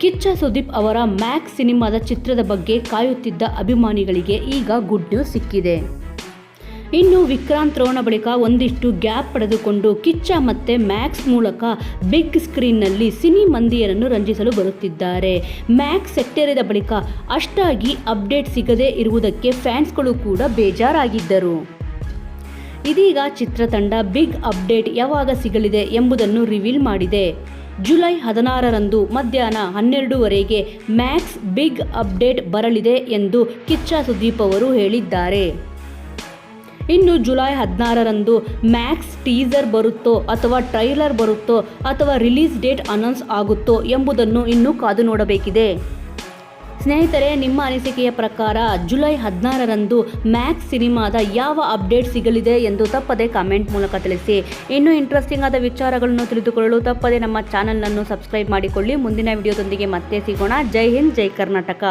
ಕಿಚ್ಚ ಸುದೀಪ್ ಅವರ ಮ್ಯಾಕ್ಸ್ ಸಿನಿಮಾದ ಚಿತ್ರದ ಬಗ್ಗೆ ಕಾಯುತ್ತಿದ್ದ ಅಭಿಮಾನಿಗಳಿಗೆ ಈಗ ಗುಡ್ ನ್ಯೂಸ್ ಸಿಕ್ಕಿದೆ. ಇನ್ನು ವಿಕ್ರಾಂತ್ ರೋಣ ಬಳಿಕ ಒಂದಿಷ್ಟು ಗ್ಯಾಪ್ ಪಡೆದುಕೊಂಡು ಕಿಚ್ಚ ಮತ್ತೆ ಮ್ಯಾಕ್ಸ್ ಮೂಲಕ ಬಿಗ್ ಸ್ಕ್ರೀನ್ನಲ್ಲಿ ಸಿನಿ ಮಂದಿಯರನ್ನು ರಂಜಿಸಲು ಬರುತ್ತಿದ್ದಾರೆ. ಮ್ಯಾಕ್ಸ್ ಸೆಟ್ಟೇರಿದ ಬಳಿಕ ಅಷ್ಟಾಗಿ ಅಪ್ಡೇಟ್ ಸಿಗದೇ ಇರುವುದಕ್ಕೆ ಫ್ಯಾನ್ಸ್ಗಳು ಕೂಡ ಬೇಜಾರಾಗಿದ್ದರು. ಇದೀಗ ಚಿತ್ರತಂಡ ಬಿಗ್ ಅಪ್ಡೇಟ್ ಯಾವಾಗ ಸಿಗಲಿದೆ ಎಂಬುದನ್ನು ರಿವೀಲ್ ಮಾಡಿದೆ. ಜುಲೈ ಹದಿನಾರರಂದು ಮಧ್ಯಾಹ್ನ ಹನ್ನೆರಡೂವರೆಗೆ ಮ್ಯಾಕ್ಸ್ ಬಿಗ್ ಅಪ್ಡೇಟ್ ಬರಲಿದೆ ಎಂದು ಕಿಚ್ಚ ಸುದೀಪ್ ಅವರು ಹೇಳಿದ್ದಾರೆ. ಇನ್ನು ಜುಲೈ ಹದಿನಾರರಂದು ಮ್ಯಾಕ್ಸ್ ಟೀಸರ್ ಬರುತ್ತೋ ಅಥವಾ ಟ್ರೈಲರ್ ಬರುತ್ತೋ ಅಥವಾ ರಿಲೀಸ್ ಡೇಟ್ ಅನೌನ್ಸ್ ಆಗುತ್ತೋ ಎಂಬುದನ್ನು ಇನ್ನೂ ಕಾದು ನೋಡಬೇಕಿದೆ. ಸ್ನೇಹಿತರೆ, ನಿಮ್ಮ ಅನಿಸಿಕೆಯ ಪ್ರಕಾರ ಜುಲೈ ಹದಿನಾರರಂದು ಮ್ಯಾಕ್ಸ್ ಸಿನಿಮಾದ ಯಾವ ಅಪ್ಡೇಟ್ ಸಿಗಲಿದೆ ಎಂದು ತಪ್ಪದೆ ಕಾಮೆಂಟ್ ಮೂಲಕ ತಿಳಿಸಿ. ಇನ್ನೂ ಇಂಟ್ರೆಸ್ಟಿಂಗ್ ಆದ ವಿಚಾರಗಳನ್ನು ತಿಳಿದುಕೊಳ್ಳಲು ತಪ್ಪದೆ ನಮ್ಮ ಚಾನಲನ್ನು ಸಬ್ಸ್ಕ್ರೈಬ್ ಮಾಡಿಕೊಳ್ಳಿ. ಮುಂದಿನ ವಿಡಿಯೋದೊಂದಿಗೆ ಮತ್ತೆ ಸಿಗೋಣ. ಜೈ ಹಿಂದ್, ಜೈ ಕರ್ನಾಟಕ.